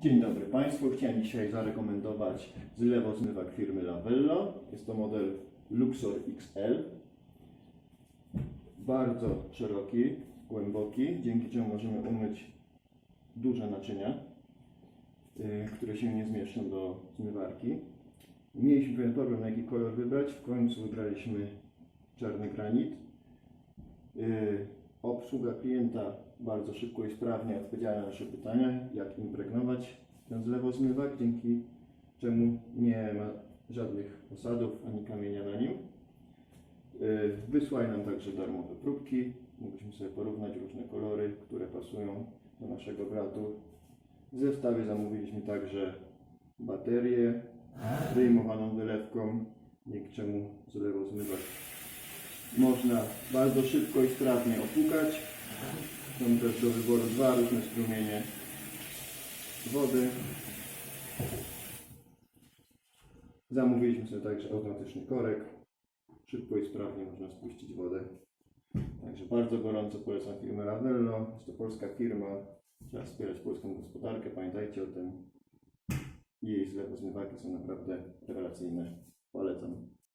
Dzień dobry Państwu. Chciałem dzisiaj zarekomendować zlewozmywak firmy Lavello. Jest to model Luxor XL. Bardzo szeroki, głęboki, dzięki czemu możemy umyć duże naczynia, y, które się nie zmieszczą do zmywarki. Mieliśmy pewien problem, jaki kolor wybrać. W końcu wybraliśmy czarny granit. Obsługa klienta bardzo szybko i sprawnie odpowiedziała na nasze pytania, jak impregnować ten zlewozmywak, dzięki czemu nie ma żadnych osadów ani kamienia na nim. Y, Wysłali nam także darmowe próbki. Mogliśmy sobie porównać różne kolory, które pasują do naszego bratu. W zestawie zamówiliśmy także baterię wyjmowaną wylewką, dzięki czemu zlewozmywak można bardzo szybko i sprawnie opłukać. Są też do wyboru dwa różne strumienie wody. Zamówiliśmy sobie także automatyczny korek. Szybko i sprawnie można spuścić wodę. Także bardzo gorąco polecam firmę Ravello. Jest to polska firma. Trzeba wspierać polską gospodarkę. Pamiętajcie o tym. Jej zlewozmywaki są naprawdę rewelacyjne. Polecam.